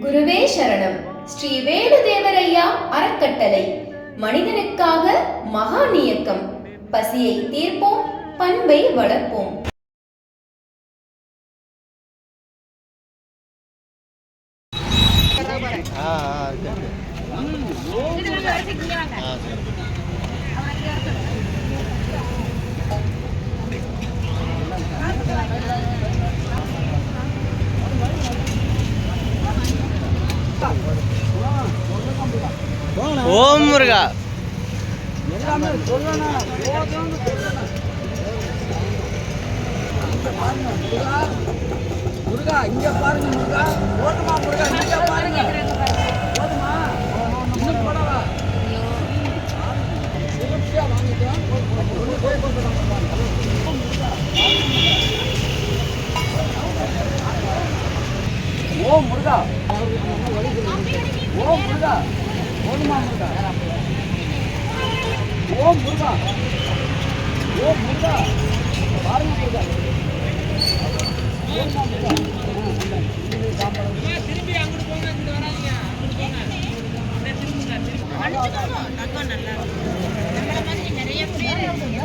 குருவே சரணம் ஸ்ரீ வேணுதேவரையா அறக்கட்டளை மனிதனுக்காக மகான் இயக்கம் பசியை தீர்ப்போம் பண்பை வளர்ப்போம் ஆ ஆ முருகா. முருகா இங்க பாருங்க முருகா. போதுமா முருகா இங்க பாருங்க. போதுமா இன்னும் போடவா? திருப்தியா வாங்கிக்கலாம் ஓ முருகா. ஓ முருகா. ஓம் முருகா ஓம் முருகா பாருங்க முருகா திரும்பி அங்கிட்டு போங்க இங்கிட்டு வராதிங்க அங்கிட்டு போங்க திரும்புங்க திரும்புங்க நல்லா நிறைய பேர் பாருங்க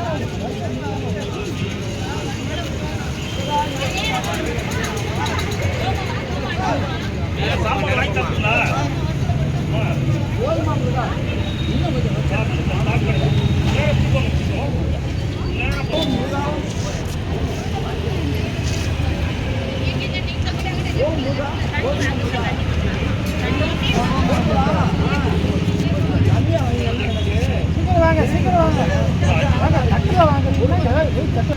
வாங்க சீக்கிரம் வாங்க வாங்க கட்டில வாங்க கட்டு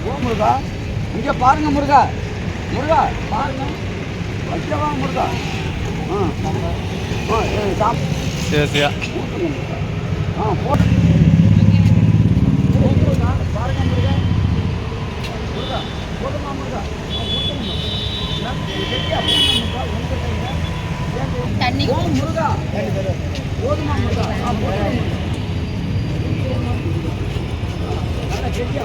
ஓ முருகா. இங்க பாருங்க முருகா. முருகா பாருங்க. வைக்கவா முருகா. ஆ. ஆ சாப். சரி சரியா. ஆ போட்டு பாருங்க முருகா. முருகா போதுமா முருகா? ஆ, ஊத்துங்க முருகா. இது கெட்டியா போடுங்க முருகா, உங்க கையில. ஏன் முருகா. போதுமா முருகா. ஆ போதுமா நல்லா கெட்டியா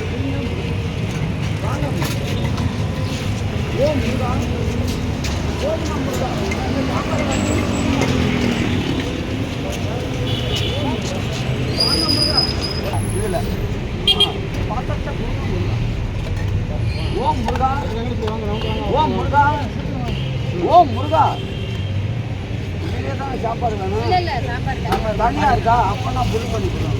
வாங்க முருகா. முருகா. போதுமா முருகா. வாங்க முருகா. முருகா. ஓம் முருகா. ஓம் முருகா ஓம் முருகா. சாப்பாடு வேணும்? நம்ம தனியா இருக்கா? அப்ப நான் புல் பண்ணிக்கிறோம்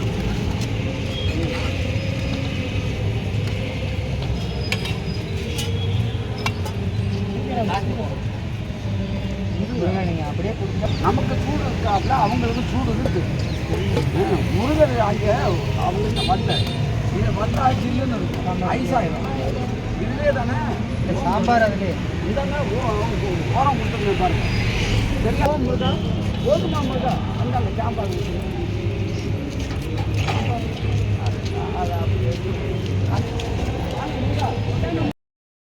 நமக்கு சூடு இருக்காப்புல அவங்களுக்கு சூடு இருக்கு. முருகர் அங்கே அவங்க வரல இதை வந்தா ஜில்லுன்னு இருக்கும். ஐஸாயிரும் இதுலேயே தானே? சாம்பார் அதுலேயே. இதாங்க ஓரம் கொடுத்துருங்க பாருங்க. ஓ முருகா? போதுமா முருகா அந்த அந்த